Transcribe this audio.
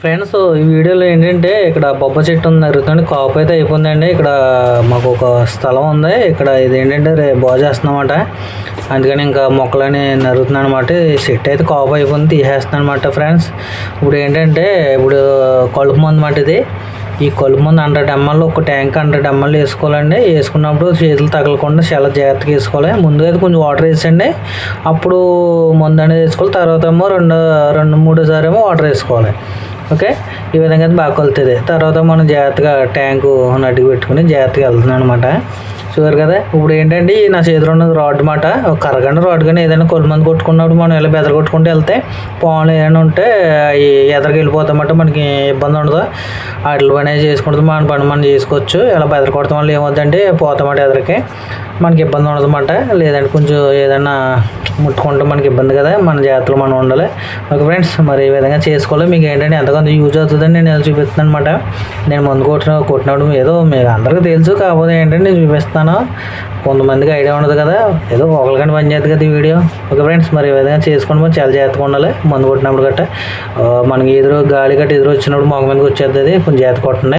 Friends ఈ వీడియోలో ఏంటంటే ఇక్కడ బొబ్బ చెట్టు ఉంది నరుగుతుంది కాపు అయితే అయిపోయిందండి. ఇక్కడ మాకు ఒక స్థలం ఉంది. ఇక్కడ ఇది ఏంటంటే రే బాగు చేస్తున్నామన్నమాట అందుకని ఇంకా మొక్కలని నరుగుతున్నాను అనమాట చెట్టు అయితే కాపు అయిపోయింది తీసేస్తున్నాను అనమాట ఫ్రెండ్స్. ఇప్పుడు ఏంటంటే ఇప్పుడు కలుపు మందు అన్నమాట ఇది. ఈ కలుపు మందు హండ్రెడ్ ఎంఎల్ ఒక ట్యాంక్ హండ్రెడ్ ఎంఎల్ వేసుకోవాలండి. వేసుకున్నప్పుడు చేతులు తగలకుండా చాలా జాగ్రత్తగా వేసుకోవాలి. ముందు అయితే కొంచెం వాటర్ వేసండి అప్పుడు మందు అనేది వేసుకోవాలి. తర్వాత ఏమో రెండు రెండు మూడు సారి ఏమో వాటర్ వేసుకోవాలి. ఓకే? ఈ విధంగా అయితే బాగా కొలుతుంది. తర్వాత మనం జాగ్రత్తగా ట్యాంకు నడికి పెట్టుకుని జాగ్రత్తగా వెళ్తున్నాను అనమాట చూసారు కదా? ఇప్పుడు ఏంటంటే నా చేతిలో ఉన్న రాడ్ మాట ఒక కరగండి రాడ్ కానీ ఏదైనా కొలు మంది కొట్టుకున్నప్పుడు మనం ఇలా బెదర కొట్టుకుంటూ వెళ్తే పాములు ఏమైనా ఉంటే అవి ఎదరికి వెళ్ళిపోతామంటే మనకి ఇబ్బంది ఉండదు. వాటి పని చేసుకుంటుంది మన పని మనం చేసుకోవచ్చు. ఇలా బెదర కొడతాం వల్ల ఏమవుతుందంటే పోతామాట ఎదరికి. మనకి ఇబ్బంది ఉండదు అనమాట లేదంటే కొంచెం ఏదైనా ముట్టుకుంటే మనకి ఇబ్బంది కదా మన జాగ్రత్తలు మనం ఉండాలి. ఓకే ఫ్రెండ్స్ మరి ఈ విధంగా చేసుకోవాలి. మీకు ఏంటంటే ఎంతగానో యూజ్ అవుతుందని నేను ఇలా చూపిస్తున్నాను అనమాట నేను ముందు కొట్టిన కొట్టినప్పుడు ఏదో మీకు అందరికీ తెలుసు కాకపోతే ఏంటంటే నేను చూపిస్తాను. కొంతమందికి ఐడియా ఉండదు కదా ఏదో ఒకరికంటే పని చేద్దు కదా ఈ వీడియో. ఓకే ఫ్రెండ్స్ మరి ఈ విధంగా చేసుకోండి మనం చాలా జాగ్రత్తగా ఉండాలి. మందు కొట్టినప్పుడు గట్ట మనకి ఎదురు గాలి గట్ట ఎదురు వచ్చినప్పుడు మొగ మీదకి వచ్చేది కొంచెం జాగ్రత్త కొట్టండి.